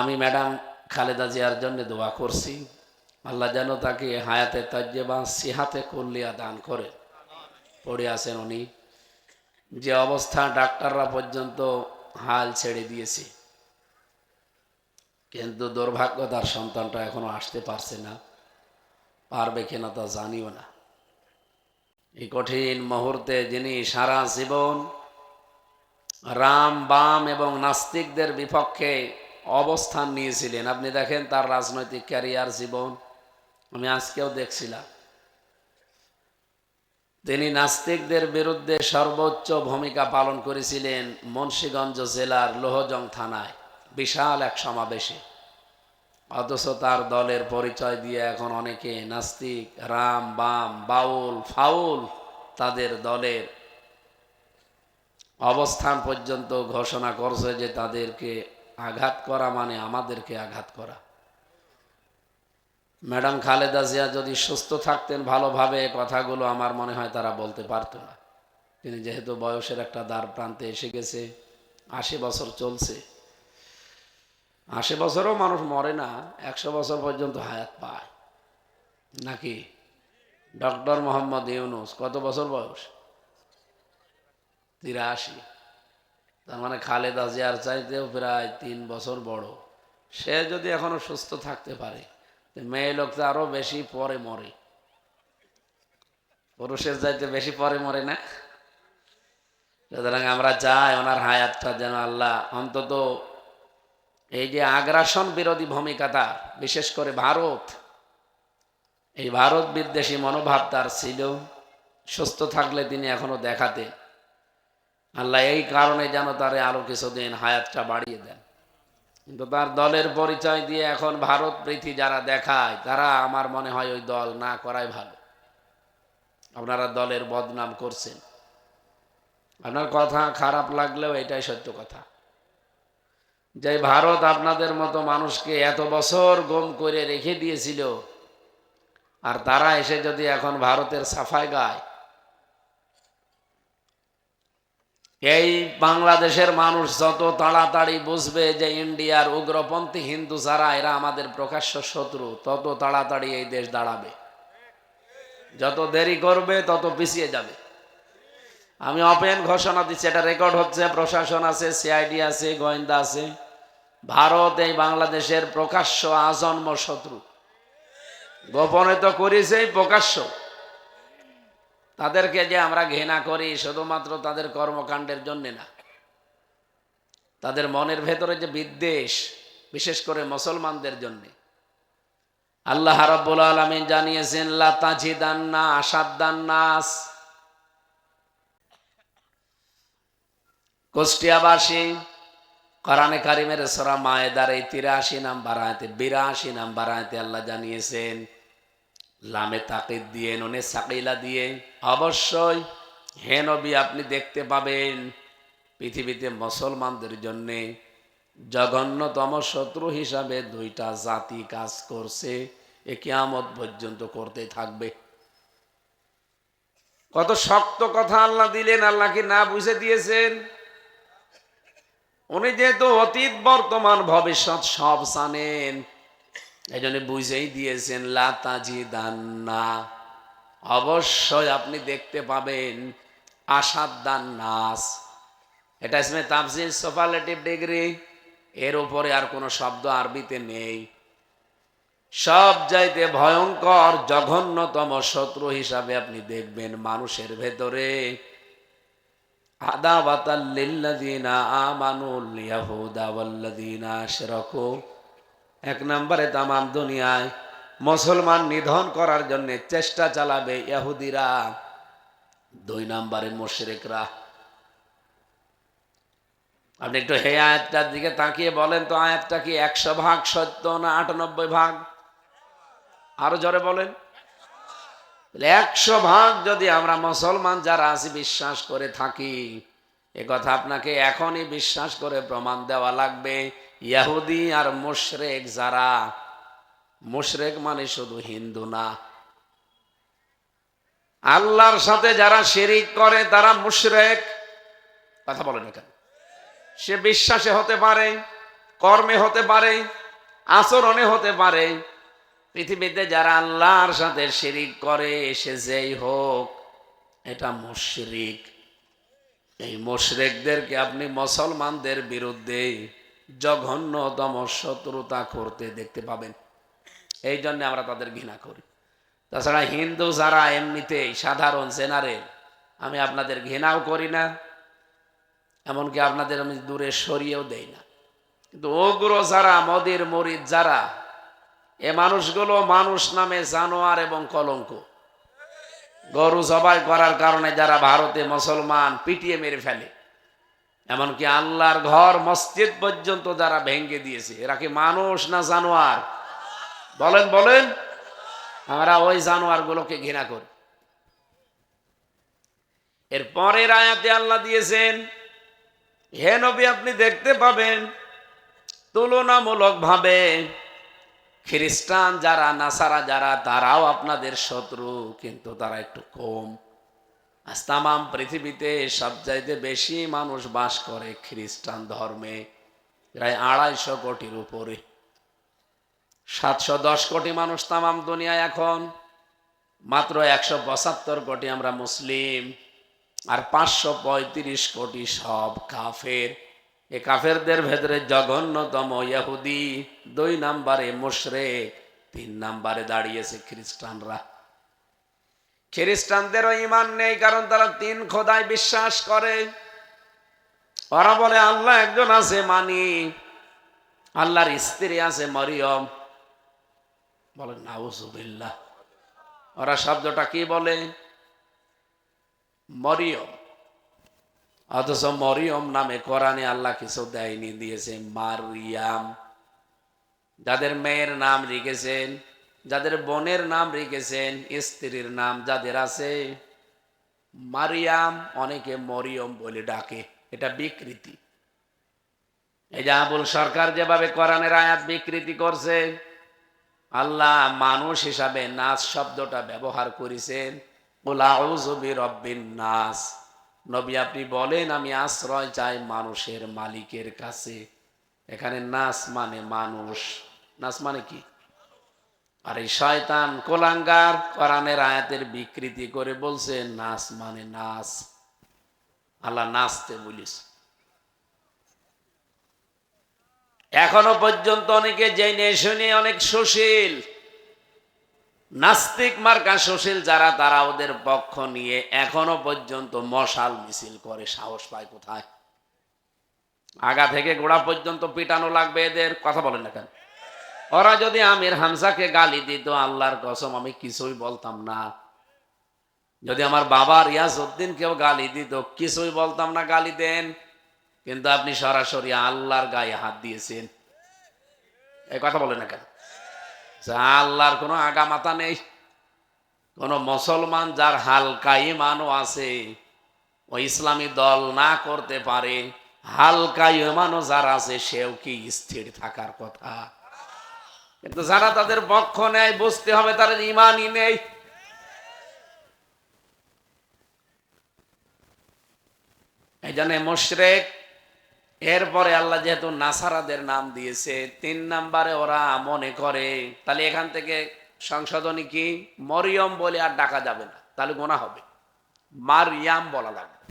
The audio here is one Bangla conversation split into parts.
আমি ম্যাডাম খালেদা জিয়ার জন্য দোয়া করছি। আল্লাহ যেন তাকে হায়াতে তাজ্জেবা সিহাতে কল্লিয়া দান করে। পড়ে আছেন উনি। যে অবস্থা ডাক্তাররা পর্যন্ত হাল ছেড়ে দিয়েছে। কিন্তু দুর্ভাগ্য তার সন্তানটা এখনও আসতে পারছে না। পারবে কিনা তা জানিও না। এই কঠিন মুহূর্তে যিনি সারা জীবন রাম, বাম এবং নাস্তিকদের বিপক্ষে অবস্থান নিয়েছিলেন। আপনি দেখেন তার রাজনৈতিক ক্যারিয়ার জীবন। আমি আজকেও দেখছিলাম। তিনি নাস্তিকদের বিরুদ্ধে সর্বোচ্চ ভূমিকা পালন করেছিলেন মুন্সীগঞ্জ জেলার লোহজং থানায়। বিশাল এক সমাবেশে। অথচ তার দলের পরিচয় দিয়ে এখন অনেকে নাস্তিক, রাম, বাম, বাউল, ফাউল তাদের দলের অবস্থান পর্যন্ত ঘোষণা করছে যে তাদেরকে আঘাত করা মানে আমাদেরকে আঘাত করা। ম্যাডাম খালেদা জিয়া যদি সুস্থ থাকতেন ভালোভাবে কথাগুলো আমার মনে হয় তারা বলতে পারতো না। তিনি যেহেতু বয়সের একটা দ্বার প্রান্তে এসে গেছে, আশি বছর চলছে। আশি বছরও মানুষ মরে না, একশো বছর পর্যন্ত হায়াত পায়। নাকি? ডক্টর মোহাম্মদ ইউনুস, কত বছর বয়স? তিরাশি। তার মানে খালেদা জিয়ার চাইতেও প্রায় তিন বছর বড়। সে যদি এখনও সুস্থ থাকতে পারে মেয়ে লোক তো আরও বেশি পরে মরে। পুরুষের চাইতে বেশি পরে মরে না। সুতরাং আমরা চাই ওনার হায়াতটা যেন আল্লাহ অন্তত এই যে আগ্রাসন বিরোধী ভূমিকাটা, বিশেষ করে ভারত, এই ভারত বিদ্বেষী মনোভাব তার ছিল। সুস্থ থাকলে তিনি এখনও দেখাতেন। আল্লাহ এই কারণে যেন তারে আরও কিছুদিন হায়াতটা বাড়িয়ে দেন। কিন্তু তার দলের পরিচয় দিয়ে এখন ভারত, প্রীতি যারা দেখায়, তারা আমার মনে হয় ওই দল না করাই ভালো। আপনারা দলের বদনাম করছেন। আপনার কথা খারাপ লাগলেও এটাই সত্য কথা। যে ভারত আপনাদের মতো মানুষকে এত বছর গম করে রেখে দিয়েছিল, আর তারা এসে যদি এখন ভারতের সাফাই গায় এই বাংলাদেশের মানুষ যত তাড়াতাড়ি বুঝবে যে ইন্ডিয়ার উগ্রপন্থী হিন্দু যারা, এরা আমাদের প্রকাশ্য শত্রু, তত তাড়াতাড়ি এই দেশ দাঁড়াবে। যত দেরি করবে, তত পিছিয়ে যাবে। আমি অপেন ঘোষণা দিচ্ছি, এটা রেকর্ড হচ্ছে, প্রশাসন আছে, সিআইডি আছে, গোয়েন্দা আছে। ভারত এই বাংলাদেশের প্রকাশ্য আজন্ম শত্রু। গোপনে তো করেছেই প্রকাশ্য। তাদেরকে যে আমরা ঘৃণা করি, শুধুমাত্র তাদের কর্মকাণ্ডের জন্য না। তাদের মনের ভেতরে যে বিদ্বেষ, বিশেষ করে মুসলমানদের জন্য। আল্লাহ রাব্বুল আলামিন জানিয়েছেন লাতাজিদান্না আসাদ্দান্নাস কুষ্টিয়াবাসী, কোরআনে কারিমের সরা মায়েদার এই তিরাশি নাম্বার আয়তে, বিরাশি নাম্বার আয়তে আল্লাহ জানিয়েছেন লামে তাকিদ দিয়ে নুনে সাকিলা দিয়ে অবশ্যই, হে নবী, আপনি দেখতে পাবেন পৃথিবীতে মুসলমানদের জন্যে জঘন্যতম শত্রু হিসাবে দুইটা জাতি কাজ করছে, এ কিয়ামত পর্যন্ত করতে থাকবে। কত শক্ত কথা আল্লাহ দিলেন, আল্লাহ কি না বুঝে দিয়েছেন? উনি যেহেতু অতীত বর্তমান ভবিষ্যৎ সব জানেন এই জন্য বুঝেই দিয়েছেন, লাতাজি দান্না। অবশ্যই আপনি দেখতে পাবেন, আসাদ দান নাস এটা ইসমে তাফসিল সোফালেটিভ ডিগ্রি। এর উপরে আর কোনো শব্দ আরবিতে নেই। সব চাইতে ভয়ঙ্কর, জঘন্যতম শত্রু হিসাবে আপনি দেখবেন মানুষের ভেতরে। আদাবাতাল্লিল্লাযীনা আমানুল ইয়াহুদা আশরাকু। এক নম্বরে তামাম দুনিয়ায় মুসলমান নিধন করার জন্য চেষ্টা চালাবে ইহুদিরা। দুই নম্বরে মুশরিকরা। আপনি একটু হে আয়াতটার দিকে তাকিয়ে বলেন তো, আয়াতটা কি একশো ভাগ সত্য না আটানব্বই ভাগ? আরও জোরে বলেন। একশো ভাগ যদি আমরা মুসলমান যারা আছি বিশ্বাস করে থাকি, এ কথা আপনাকে এখনই বিশ্বাস করে প্রমাণ দেওয়া লাগবে। ইয়াহুদি আর মুশরেক যারা, মুশরেক মানে শুধু হিন্দু না। আল্লাহর সাথে যারা শিরিক করে, তারা মুশরেক। কথা বলেন এখানে সে বিশ্বাসে হতে পারে, কর্মে হতে পারে, আচরণে হতে পারে। পৃথিবীতে যারা আল্লাহর সাথে শিরিক করে, সে যেই হোক, এটা মুশরিক। এই মুশরিকদেরকে আপনি মুসলমানদের বিরুদ্ধে জঘন্যতম শত্রুতা করতে দেখতে পাবেন। এই জন্য আমরা তাদের ঘৃণা করি। তাছাড়া হিন্দু যারা এমনিতেই সাধারণ জেনারেল, আমি আপনাদের ঘৃণাও করি না, এমনকি আপনাদের আমি দূরে সরিয়েও দেই না। কিন্তু ওগুলো যারা, মদির মরিদ যারা, এ মানুষগুলো মানুষ নামে জানোয়ার এবং কলঙ্ক। গরু জবাই করার কারণে যারা ভারতে মুসলমান পিটিয়ে মেরে ফেলে। এমনকি আল্লাহর ঘর মসজিদ পর্যন্ত যারা ভেঙ্গে দিয়েছে, এরা কি মানুষ না জানোয়ার? বলেন বলেন। আমরা ওই জানোয়ারগুলোকে ঘৃণা করি। এর পরের আয়াতে আল্লাহ দিয়েছেন, হে নবী, আপনি দেখতে পাবেন তুলনামূলক ভাবে খ্রিস্টান যারা, নাসারা যারা, তারাও আপনাদের শত্রু, কিন্তু তারা একটু কম। আজ তামাম পৃথিবীতে সবচাইতে বেশি মানুষ বাস করে খ্রিস্টান ধর্মে, প্রায় আড়াইশো কোটির উপরে। সাতশো দশ কোটি মানুষ তামাম দুনিয়ায় এখন, মাত্র একশো পঁচাত্তর কোটি আমরা মুসলিম, আর পাঁচশো পঁয়ত্রিশ কোটি সব কাফের। এ কাফেরদের ভেতরে জঘন্যতম ইহুদি, দুই নাম্বারে মুশরে তিন নাম্বারে দাঁড়িয়েছে খ্রিস্টানরা। খ্রিস্টানদেরও ইমান নেই, কারণ তারা তিন খোদায় বিশ্বাস করে। ওরা বলে, আল্লাহ একজন আছে মানি। আল্লাহর স্ত্রী আছে মরিয়ম। বলেন নাউজুবিল্লাহ ওরা শব্দটা কি বলে? মরিয়ম। অথচ মরিয়ম নামে কোরআনে আল্লাহ কিছু দেয়নি, দিয়েছে মারিয়াম। যাদের মেয়ের নাম রেখেছেন যাদের বোনের নাম রেখেছেন, স্ত্রীর নাম যাদের আছে, মারিয়াম অনেকে মরিয়ম বলে ডাকে। এটা বিকৃতি। এই যে আবুল সরকার যেভাবে কোরআনের আয়াত বিকৃতি করছে, আল্লাহ মানুষ হিসাবে নাচ শব্দটা ব্যবহার করেছেন নাস। নবী আপনি বলেন, আমি আশ্রয় চাই মানুষের মালিকের কাছে। এখানে নাস মানে মানুষ। নাস মানে কি? আর এই শয়তান কোলাঙ্গার কোরআনের আয়াতের বিকৃতি করে বলছে নাচ মানে নাচ আল্লাহ নাচতে বলিস। এখনও পর্যন্ত অনেকে জেনে শুনে অনেক সুশীল, নাস্তিক মার্কা সুশীল যারা, তারা ওদের পক্ষ নিয়ে এখনও পর্যন্ত মশাল মিছিল করে, সাহস পায় কোথায়? আগা থেকে গোড়া পর্যন্ত পিটানো লাগবে এদের, কথা বলেন না কেন? ওরা যদি আমির হামসাকে গালি দিত, আল্লাহর কসম, আমি কিছুই বলতাম না। যদি আমার বাবার ইয়াস উদ্দিন কেউ গালি দিত, কিছুই বলতাম না গালি দেন। কিন্তু আপনি সরাসরি আল্লাহর গায়ে হাত দিয়েছেন। এই কথা বলেন না কেন? যে আল্লাহর কোনো আগামাতা নেই। কোন মুসলমান যার হালকা ইমানও আছে, ও ইসলামী দল না করতে পারে, হালকা ইমানও যার আছে, সেও কি স্থির থাকার কথা? কিন্তু যারা তাদের পক্ষ নেয়, বুঝতে হবে তাদের ইমানই নেই। এই জন্য মুশরেক, এরপরে আল্লাহ যেহেতু নাসারাদের নাম দিয়েছে, তিন নাম্বারে ওরা মনে করে, তাহলে এখান থেকে সংশোধনী কি? মরিয়ম বলে আর ডাকা যাবে না, তাহলে গোনা হবে। মারিয়াম বলা লাগবে।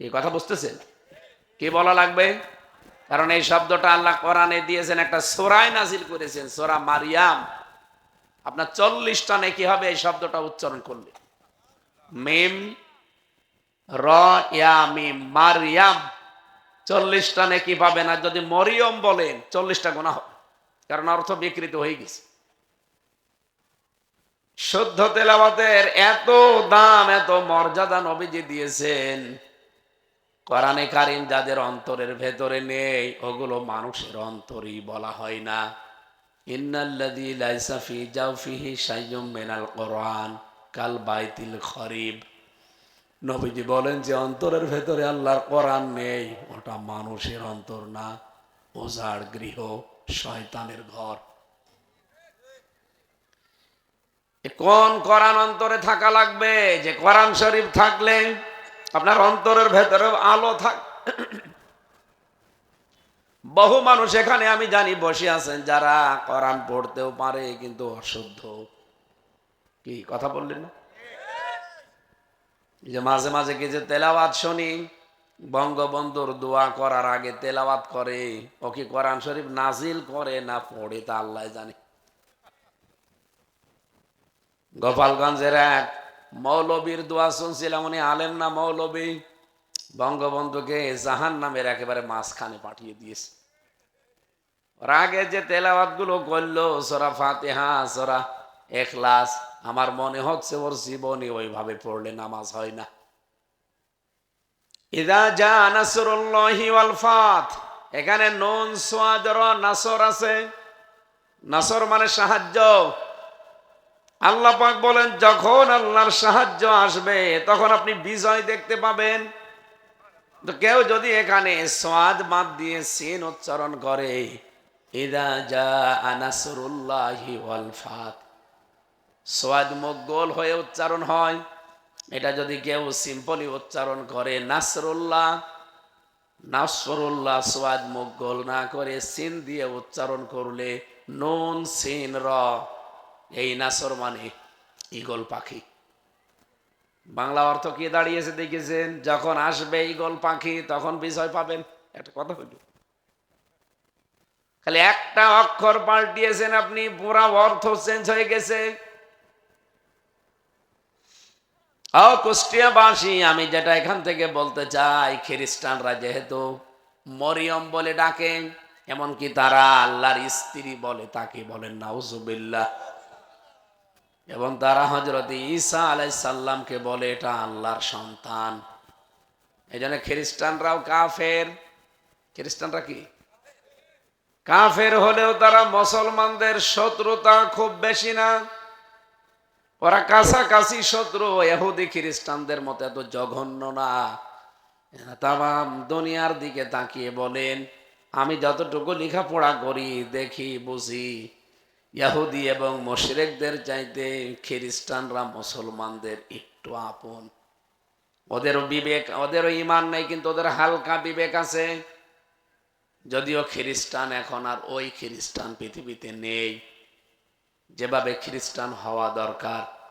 কি কথা বুঝতেছেন? কি বলা লাগবে? কারণ এই শব্দটা আল্লাহ কোরআনে দিয়েছেন, একটা সোরায় নাজিল করেছেন, সোরা মারিয়াম। আপনার চল্লিশটা নাকি হবে, এই শব্দটা উচ্চারণ করলে। মিম, র, ইয়া, মিম, মারিয়াম। চল্লিশটা নাকি পাবেন, আর যদি মরিয়ম বলেন, চল্লিশটা গোনা হবে। কারণ অর্থ বিকৃত হয়ে গেছে। শুদ্ধ তেলাওয়াতের এত দাম, এত মর্যাদা নবীজি দিয়েছেন। কোরআনে কারিম যাদের অন্তরের ভেতরে নেই, ওগুলো মানুষের অন্তরই বলা হয় না। ইন্নাল্লাযী লাইসা ফি জাওফিহি শাইয়ুম কোরআন কাল বাইতিল খরিব। নবীজি বলেন যে, অন্তরের ভেতরে আল্লাহর কোরআন নেই, ওটা মানুষের অন্তর না ওজার গৃহ, শয়তানের ঘর। কোন কোরআন অন্তরে থাকা লাগবে? যে কোরআন শরীফ থাকলে আপনার অন্তরের ভেতরে আলো থাক। বহু মানুষ এখানে, আমি জানি, বসে আছেন। যারা কোরআন পড়তেও পারে, কিন্তু অশুদ্ধ। কি, কথা বললেন না? যে মাঝে মাঝে কি যে তেলাওয়াত শুনি, বঙ্গবন্ধুর দোয়া করার আগে তেলাওয়াত করে, ও কি কোরআন শরীফ নাজিল করে না পড়ে, তা আল্লাহ জানে। গোপালগঞ্জের এক মৌলবীর দোয়া শুনছিলাম, উনি আলেম না মৌলবী? বঙ্গবন্ধুকে জাহান নামের একেবারে মাঝখানে পাঠিয়ে দিয়েছে। ওর আগে যে তেলাওয়াতগুলো করল, সোরা ফাতেহা, সোরা এখলাস, আমার মনে হচ্ছে ওর জীবনে ওইভাবে পড়লে নামাজ হয় না। ইদা যা নাসরুল্লাহি ফাত, এখানে নুন, সোয়াদ নাসর আছে। নাসর মানে সাহায্য। আল্লাহ পাক বলেন, যখন আল্লাহর সাহায্য আসবে, তখন আপনি বিজয় দেখতে পাবেন। তো কেউ যদি এখানে সোয়াদ বাদ দিয়ে সিন উচ্চারণ করে সোয়াদ মুখ গোল হয়ে উচ্চারণ হয়। এটা যদি কেউ সিম্পলি উচ্চারণ করে, নাসরুল্লাহ নাসরুল্লাহ সোয়াদ মুখ গোল না করে সিন দিয়ে উচ্চারণ করলে, নুন সিন র এই নাসর মানে ইগল পাখি। বাংলা অর্থ কি দাঁড়িয়েছে দেখেছেন? যখন আসবে ইগল পাখি, তখন বিজয় পাবেন। একটা কথা হইল। খালি একটা অক্ষর পাল্টিয়েছেন আপনি, পুরা অর্থ চেঞ্জ হয়ে গেছে। ও কুষ্টিয়াবাসী, আমি যেটা এখান থেকে বলতে চাই, খ্রিস্টানরা যেহেতু মরিয়ম বলে ডাকে এমনকি তারা আল্লাহর স্ত্রী বলে তাকে বলেন, নাউজুবিল্লাহ। এবং তারা হজরত ঈসা আলাইসাল্লামকে বলে, এটা আল্লাহর সন্তান। এই জন্য খ্রিস্টানরাও কাফের। খ্রিস্টানরা কি? কাফের হলেও তারা মুসলমানদের শত্রুতা খুব বেশি না। ওরা কাছাকাছি শত্রু এহুদি খ্রিস্টানদের মতো এত জঘন্য না। তাম দুনিয়ার দিকে তাকিয়ে বলেন, আমি যতটুকু লেখাপড়া করি, দেখি, বুঝি। ইয়াহুদি এবং মশরেকদের চাইতে খ্রিস্টানরা মুসলমানদের একটু আপন। ওদেরও বিবেক, ওদেরও ইমান নেই, কিন্তু ওদের হালকা বিবেক আছে। যদিও খ্রিস্টান এখন আর ওই খ্রিস্টান পৃথিবীতে নেই। যেভাবে খ্রিস্টান হওয়া দরকার